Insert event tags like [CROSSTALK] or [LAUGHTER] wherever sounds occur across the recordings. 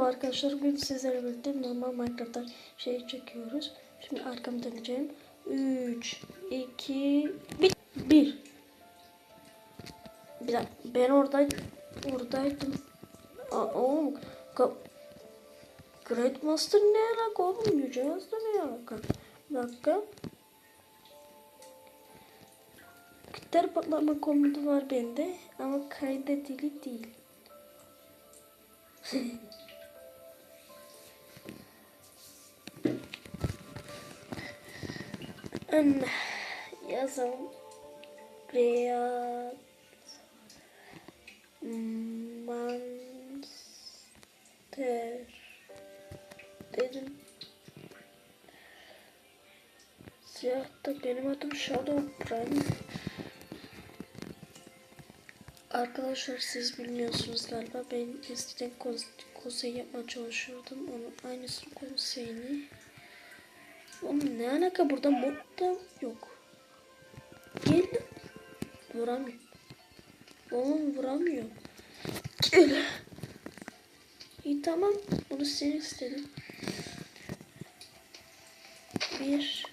Arkadaşlar bugün sizlerle birlikte normal Minecraft'ta şey çekiyoruz. Şimdi arkamı döneceğim. 3, 2, 1. 1. Bir dakika ben oradaydım. Oradaydım. Aa, oğlum. Great Master ne alaka oğlum? Yüce Master ne alaka? Bir dakika. Gitar patlama komutu var bende ama kaydedili değil. [LAUGHS] Ön yazalım. Real Monster dedim. Siyahta benim adım Shadow Prime. Arkadaşlar siz bilmiyorsunuz galiba ben eskiden konsey yapmaya çalışıyordum. Onun aynısını konseyini. Oğlum ne alaka burada mod da yok. Gel. Vuramıyor. Oğlum vuramıyor. Gel. İyi tamam. Bunu sen istedim. Bir.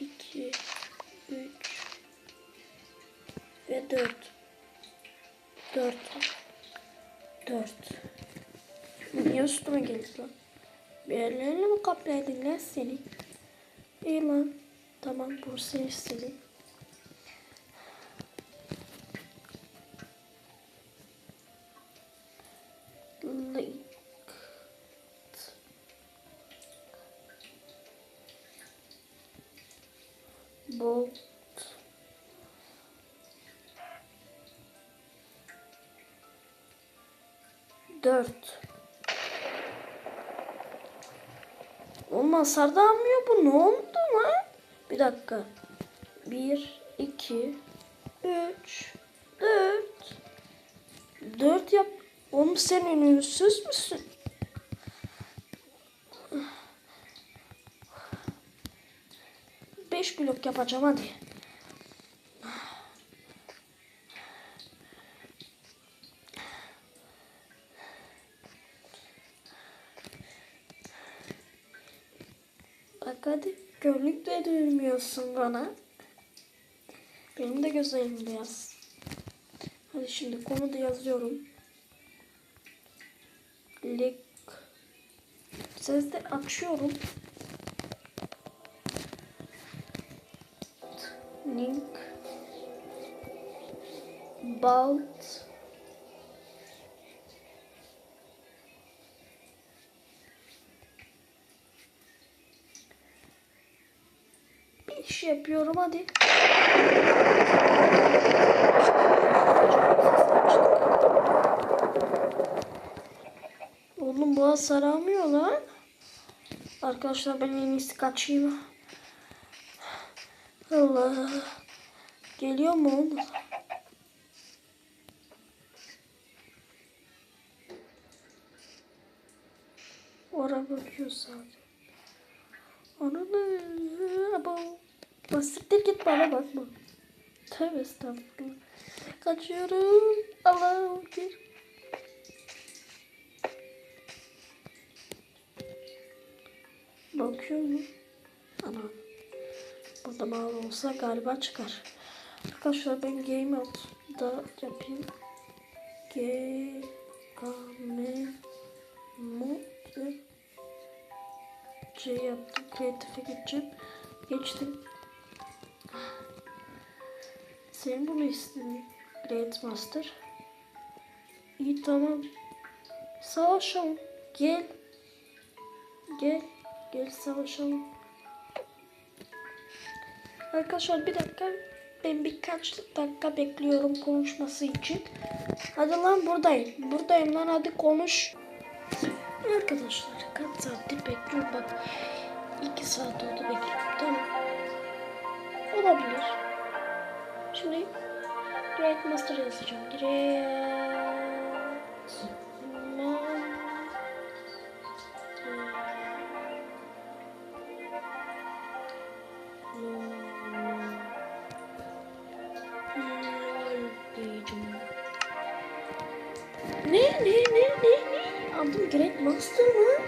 iki, Üç. Ve dört. Dört. Dört. Niye üstüme geldi lan? Bir yerlerine mi kaplaydın lan seni? İyi lan. Tamam bunu sen istedin. Like. Bolt. Dört. Oğlum hasar almıyor bu. Ne oldu lan? Bir dakika. Bir, iki, üç, dört. Dört yap. Oğlum sen ünlüsüz müsün? Beş blok yapacağım hadi. Bak hadi körlük de duymuyorsun bana. Benim de gözlerim beyaz. Hadi şimdi komutu yazıyorum. Link. Ses de açıyorum. Link. Balt. Yapıyorum hadi. Oğlum bu hasar almıyor lan. Arkadaşlar ben en iyisi kaçayım. Allah. Geliyor mu oğlum? Ora bakıyor sadece. Basiktir git bana bakma. Tövbe estağfurullah. Kaçıyorum. Allah'ım bir. Bakıyor mu? Ana. Burada mavi olsa galiba çıkar. Arkadaşlar ben game mode'da yapayım. Game mode C yaptım. Creative'e geçeceğim. Geçtim. Senin bunu istedin. Great Master. İyi tamam. Savaşalım. Gel. Gel. Gel savaşalım. Arkadaşlar bir dakika. Ben birkaç dakika bekliyorum konuşması için. Hadi lan buradayım. Buradayım lan hadi konuş. Arkadaşlar kaç saattir bekliyorum bak. iki saat oldu bekliyorum. Tamam. Olabilir. Şimdi Great Master yazacağım. Great Ne ne ne ne ne? Adım Great Master mı?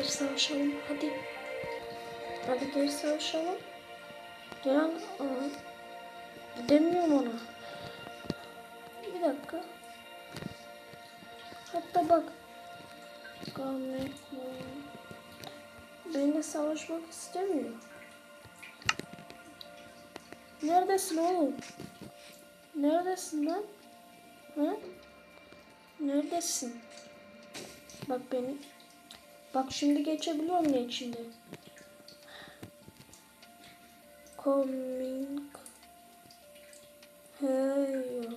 Geri savaşalım hadi. Hadi geri savaşalım. Gel Gidemiyorum ona. Bir dakika. Hatta bak. Benimle savaşmak istemiyor. Neredesin oğlum? Neredesin lan? Ha? Neredesin? Bak beni. Bak şimdi geçebiliyorum ne içinde? Coming. Hey.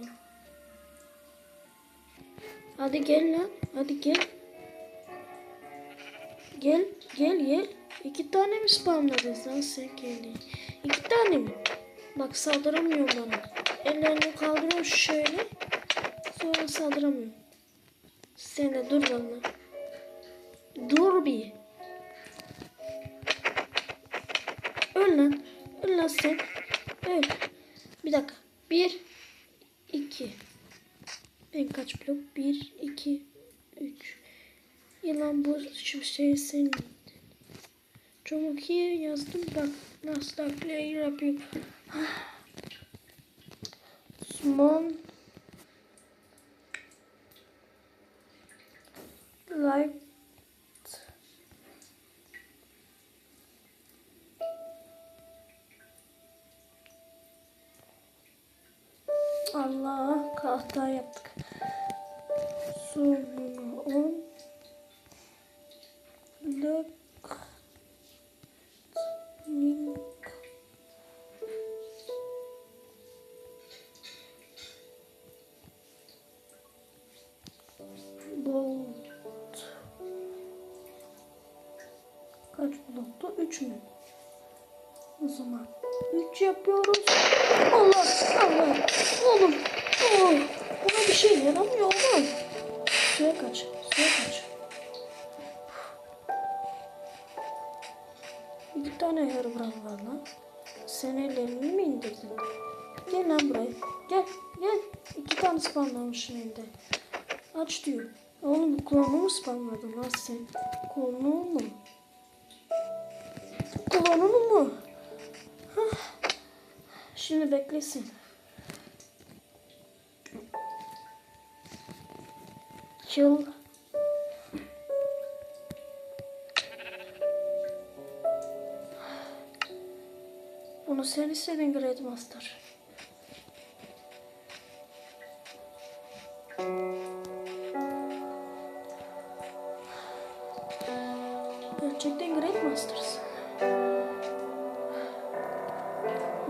Hadi gel lan. Hadi gel. Gel, gel, gel. İki tane mi spamladın sen sen kendin? İki tane mi? Bak saldıramıyorum bana. Ellerini kaldırıyorum şöyle. Sonra saldıramıyorum. Sen de dur bana. Dur bir. Öl lan. Öl lan sen. Öl. Bir dakika. Bir. iki. Ben kaç blok? Bir, iki, üç. Yılan bu şu şey senin. Çok iyi yazdım bak nasıl da play yapıyor. Small light Allah kahta yaptık. Sonra on Look. Link. Bolt. Kaç bloktu? 3 mü? O zaman 3 yapıyoruz. Allah Allah. Oğlum. Oh. Buna bir şey yaramıyor oğlum. Suya kaç. Suya kaç. Bir tane Herobrine var lan. Sen ellerini mi indirdin? Gel lan buraya. Gel. Gel. İki tane spamlamışsın elde. Aç diyor. Oğlum klonu mu spamladın lan sen? Klonu Şimdi beklesin. Kill. Bunu sen istedin Great Master.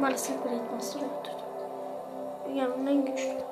Maalesef Great Master'ı öldürdüm. Dünyanın en güçlü.